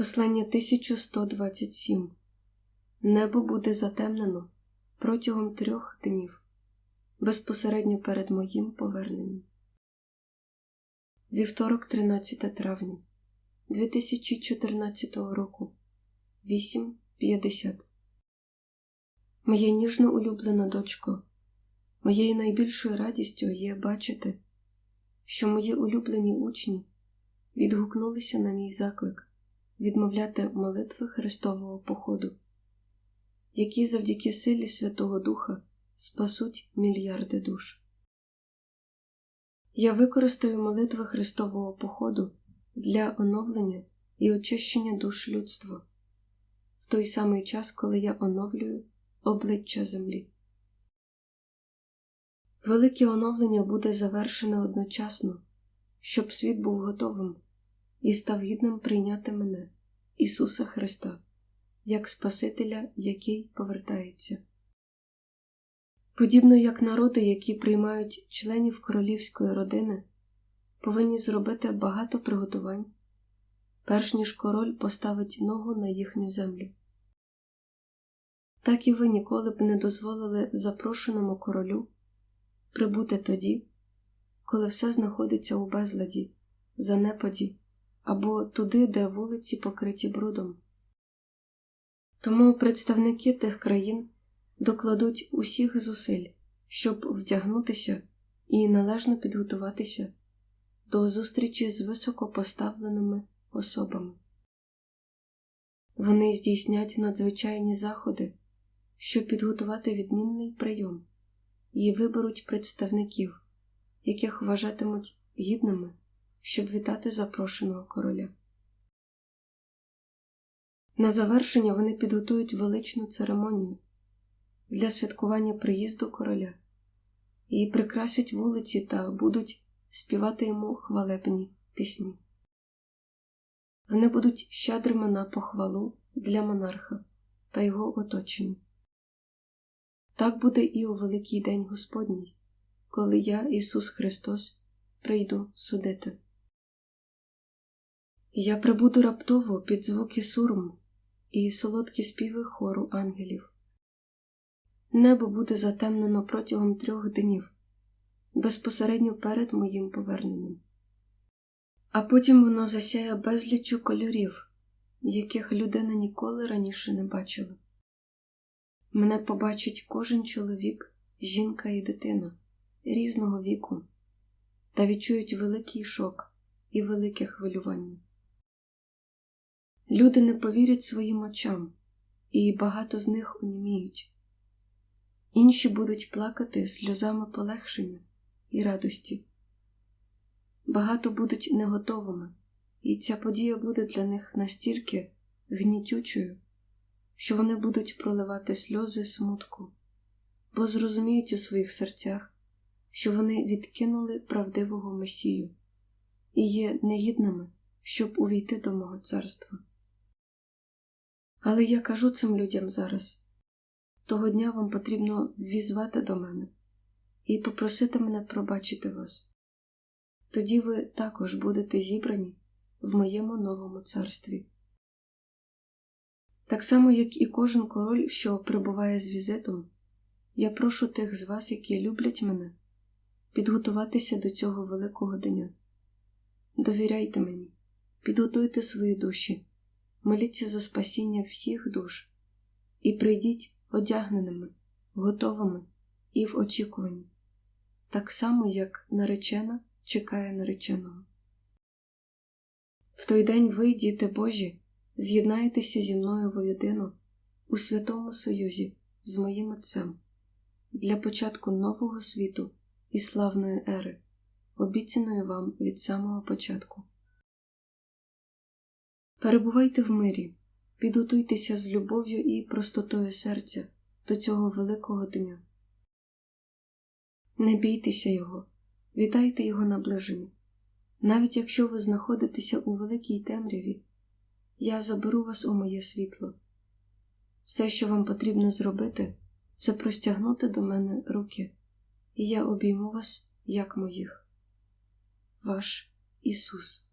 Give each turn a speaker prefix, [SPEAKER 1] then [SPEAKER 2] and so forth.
[SPEAKER 1] Послання 1127 Небо буде затемнено протягом трьох днів, безпосередньо перед моїм поверненням. Вівторок, 13 травня 2014 року 8.50 Моя ніжно улюблена дочко, моєю найбільшою радістю є бачити, що мої улюблені учні відгукнулися на мій заклик відмовляти молитви Христового походу, які завдяки силі Святого Духа спасуть мільярди душ. Я використаю молитви Христового походу для оновлення і очищення душ людства в той самий час, коли я оновлюю обличчя землі. Велике оновлення буде завершене одночасно, щоб світ був готовим і став гідним прийняти мене, Ісуса Христа, як Спасителя, який повертається. Подібно як народи, які приймають членів королівської родини, повинні зробити багато приготувань, перш ніж король поставить ногу на їхню землю. Так і ви ніколи б не дозволили запрошеному королю прибути тоді, коли все знаходиться у безладі, занепаді або туди, де вулиці покриті брудом. Тому представники тих країн докладуть усіх зусиль, щоб вдягнутися і належно підготуватися до зустрічі з високопоставленими особами. Вони здійснять надзвичайні заходи, щоб підготувати відмінний прийом, і виберуть представників, яких вважатимуть гідними щоб вітати запрошеного короля. На завершення вони підготують величну церемонію для святкування приїзду короля і прикрасять вулиці та будуть співати йому хвалебні пісні. Вони будуть щедрими на похвалу для монарха та його оточення. Так буде і у Великий День Господній, коли я, Ісус Христос, прийду судити. Я прибуду раптово під звуки сурму і солодкі співи хору ангелів. Небо буде затемнено протягом трьох днів, безпосередньо перед моїм поверненням, а потім воно засяє безліччю кольорів, яких людина ніколи раніше не бачила. Мене побачить кожен чоловік, жінка і дитина різного віку та відчують великий шок і велике хвилювання. Люди не повірять своїм очам, і багато з них оніміють. Інші будуть плакати сльозами полегшення і радості. Багато будуть неготовими, і ця подія буде для них настільки гнітючою, що вони будуть проливати сльози смутку, бо зрозуміють у своїх серцях, що вони відкинули правдивого Месію і є негідними, щоб увійти до мого царства. Але я кажу цим людям зараз того дня вам потрібно ввізвати до мене і попросити мене пробачити вас. Тоді ви також будете зібрані в моєму новому царстві. Так само, як і кожен король, що прибуває з візитом, я прошу тих з вас, які люблять мене, підготуватися до цього великого дня. Довіряйте мені, підготуйте свої душі моліться за спасіння всіх душ і прийдіть одягненими, готовими і в очікуванні, так само, як наречена чекає нареченого. В той день ви, діти Божі, з'єднаєтеся зі мною воєдино у святому Союзі з моїм Отцем для початку нового світу і славної ери, обіцяної вам від самого початку. Перебувайте в мирі, підготуйтеся з любов'ю і простотою серця до цього великого дня. Не бійтеся Його, вітайте Його наближення. Навіть якщо ви знаходитеся у великій темряві, я заберу вас у моє світло. Все, що вам потрібно зробити, це простягнути до мене руки, і я обійму вас, як моїх. Ваш Ісус.